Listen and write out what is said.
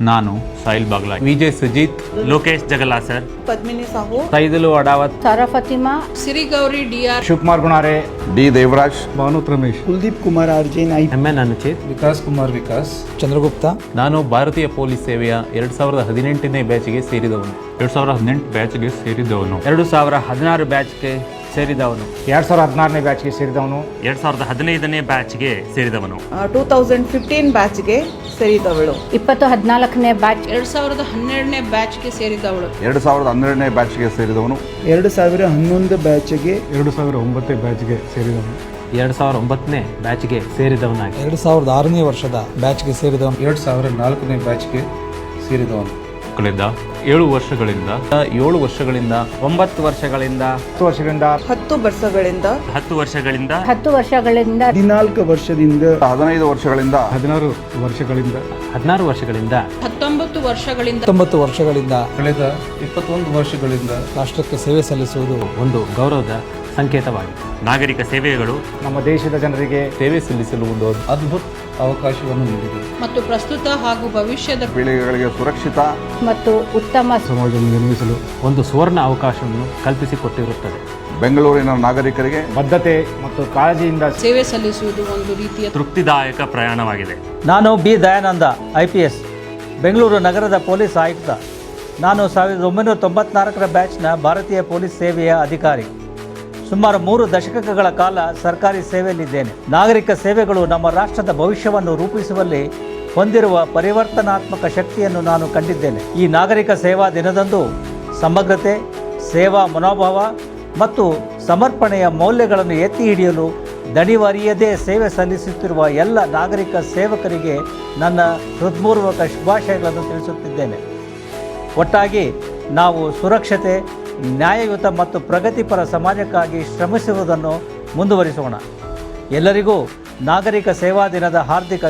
ನಾನು Sahil Bagla Vijay Sujith Lokesh Jagala sir Padmini Sahu. Saidulu Adavath Sara Fatima. Sirigowri D R. Shivakumar Gunare. D Devaraj. Bhanuth Ramesh. Kuldeep Kumar Arjun M M N Anuchith. Vikas Kumar Vikas. Chandragupta. ನಾನು ಭಾರತೀಯ police ಸೇವೆಯ ಎರಡ್ ಸಾವಿರದ ಹದಿನೆಂಟನೇ ಬ್ಯಾಚ್ಗೆ ಸೇರಿದವನು. ಎರಡ್ ಸಾವಿರದ ಹದಿನೆಂಟು ಬ್ಯಾಚ್ಗೆ ಸೇರಿದವನು. ಎರಡು ಸಾವಿರ ಹದಿನಾರು ಬ್ಯಾಚ್ಗೆ ಸೇರಿದವನು. ಎರಡ್ ಸಾವಿರದ ಹದಿನಾರನೇ ಬ್ಯಾಚ್ಗೆ ಸೇರಿದವನು. ಎರಡ್ ಸಾವಿರದ ಹದಿನೈದನೇ ಬ್ಯಾಚ್ಗೆ ಸೇರಿದವನು. ಟೂ ತೌಸಂಡ್ ಫಿಫ್ಟೀನ್ ಬ್ಯಾಚ್ಗೆ ಸೇರಿದವಳು. ಇಪ್ಪತ್ತು ಹದಿನಾಲ್ಕನೇ ಬ್ಯಾಚ್ ಎರಡ್ ಸಾವಿರದ ಹನ್ನೆರಡನೇ ಬ್ಯಾಚ್ಗೆ ಸೇರಿದವಳು. ಎರಡು ಸಾವಿರದ ಹನ್ನೆರಡನೇ ಬ್ಯಾಚ್ಗೆ ಸೇರಿದವನು. ಎರಡು ಸಾವಿರ ಹನ್ನೊಂದು ಬ್ಯಾಚ್ಗೆ ಎರಡು ಸಾವಿರ ಒಂಬತ್ತನೇ ಬ್ಯಾಚ್ಗೆ ಸೇರಿದವನು. ಎರಡು ಸಾವಿರದ ಒಂಬತ್ತನೇ ಬ್ಯಾಚ್ಗೆ ಸೇರಿದವನಾಗಿ. ಎರಡು ಸಾವಿರದ ಆರನೇ ವರ್ಷದ ಬ್ಯಾಚ್ಗೆ ಸೇರಿದವನು. ಎರಡು ಸಾವಿರದ ನಾಲ್ಕನೇ ಬ್ಯಾಚ್ಗೆ ಸೇರಿದವನು. ಕಳೆದ ಏಳು ವರ್ಷಗಳಿಂದ ಏಳು ವರ್ಷಗಳಿಂದ ಒಂಬತ್ತು ವರ್ಷಗಳಿಂದ ಹತ್ತು ವರ್ಷಗಳಿಂದ ಹತ್ತು ವರ್ಷಗಳಿಂದ ಹತ್ತು ವರ್ಷಗಳಿಂದ ಹತ್ತು ವರ್ಷಗಳಿಂದ ಹದಿನಾಲ್ಕು ವರ್ಷದಿಂದ ಹದಿನೈದು ವರ್ಷಗಳಿಂದ ಹದಿನಾರು ವರ್ಷಗಳಿಂದ ಹದಿನಾರು ವರ್ಷಗಳಿಂದ ಹತ್ತೊಂಬತ್ತು ವರ್ಷಗಳಿಂದ ಹತ್ತೊಂಬತ್ತು ವರ್ಷಗಳಿಂದ ಕಳೆದ ಇಪ್ಪತ್ತೊಂದು ವರ್ಷಗಳಿಂದ ರಾಷ್ಟ್ರಕ್ಕೆ ಸೇವೆ ಸಲ್ಲಿಸುವುದು ಒಂದು ಗೌರವದ ಸಂಕೇತವಾಗಿದೆ. ನಾಗರಿಕ ಸೇವೆಗಳು ನಮ್ಮ ದೇಶದ ಜನರಿಗೆ ಸೇವೆ ಸಲ್ಲಿಸಲು ಒಂದು ಅದ್ಭುತ ಅವಕಾಶವನ್ನು ನೀಡಿದೆ. ಮತ್ತು ಪ್ರಸ್ತುತ ಹಾಗೂ ಭವಿಷ್ಯದ ಪೀಳಿಗೆಗಳಿಗೆ ಸುರಕ್ಷಿತ ಮತ್ತು ಉತ್ತಮ ಸಮಾಜವನ್ನು ನಿರ್ಮಿಸಲು ಒಂದು ಸುವರ್ಣ ಅವಕಾಶವನ್ನು ಕಲ್ಪಿಸಿಕೊಟ್ಟಿರುತ್ತದೆ. ಬೆಂಗಳೂರಿನ ನಾಗರಿಕರಿಗೆ ಬದ್ಧತೆ ಮತ್ತು ಕಾಳಜಿಯಿಂದ ಸೇವೆ ಸಲ್ಲಿಸುವುದು ಒಂದು ರೀತಿಯ ತೃಪ್ತಿದಾಯಕ ಪ್ರಯಾಣವಾಗಿದೆ. ನಾನು B. Dayananda I P S Bengaluru ನಗರದ ಪೊಲೀಸ್ ಆಯುಕ್ತ. ನಾನು ಸಾವಿರದ ಒಂಬೈನೂರ ತೊಂಬತ್ನಾಲ್ಕರ ಬ್ಯಾಚ್ನ ಭಾರತೀಯ ಪೊಲೀಸ್ ಸೇವೆಯ ಅಧಿಕಾರಿ. ಸುಮಾರು ಮೂರು ದಶಕಗಳ ಕಾಲ ಸರ್ಕಾರಿ ಸೇವೆಯಲ್ಲಿದ್ದೇನೆ. ನಾಗರಿಕ ಸೇವೆಗಳು ನಮ್ಮ ರಾಷ್ಟ್ರದ ಭವಿಷ್ಯವನ್ನು ರೂಪಿಸುವಲ್ಲಿ ಹೊಂದಿರುವ ಪರಿವರ್ತನಾತ್ಮಕ ಶಕ್ತಿಯನ್ನು ನಾನು ಕಂಡಿದ್ದೇನೆ. ಈ ನಾಗರಿಕ ಸೇವಾ ದಿನದಂದು ಸಮಗ್ರತೆ, ಸೇವಾ ಮನೋಭಾವ ಮತ್ತು ಸಮರ್ಪಣೆಯ ಮೌಲ್ಯಗಳನ್ನು ಎತ್ತಿ ಹಿಡಿಯಲು ದಣಿವರಿಯದೇ ಸೇವೆ ಸಲ್ಲಿಸುತ್ತಿರುವ ಎಲ್ಲ ನಾಗರಿಕ ಸೇವಕರಿಗೆ ನನ್ನ ಹೃತ್ಪೂರ್ವಕ ಶುಭಾಶಯಗಳನ್ನು ತಿಳಿಸುತ್ತಿದ್ದೇನೆ. ಒಟ್ಟಾಗಿ ನಾವು ಸುರಕ್ಷತೆ ನ್ಯಾಯಯುತ ಮತ್ತು ಪ್ರಗತಿಪರ ಸಮಾಜಕ್ಕಾಗಿ ಶ್ರಮಿಸುವುದನ್ನು ಮುಂದುವರಿಸೋಣ. ಎಲ್ಲರಿಗೂ ನಾಗರಿಕ ಸೇವಾ ದಿನದ ಹಾರ್ದಿಕ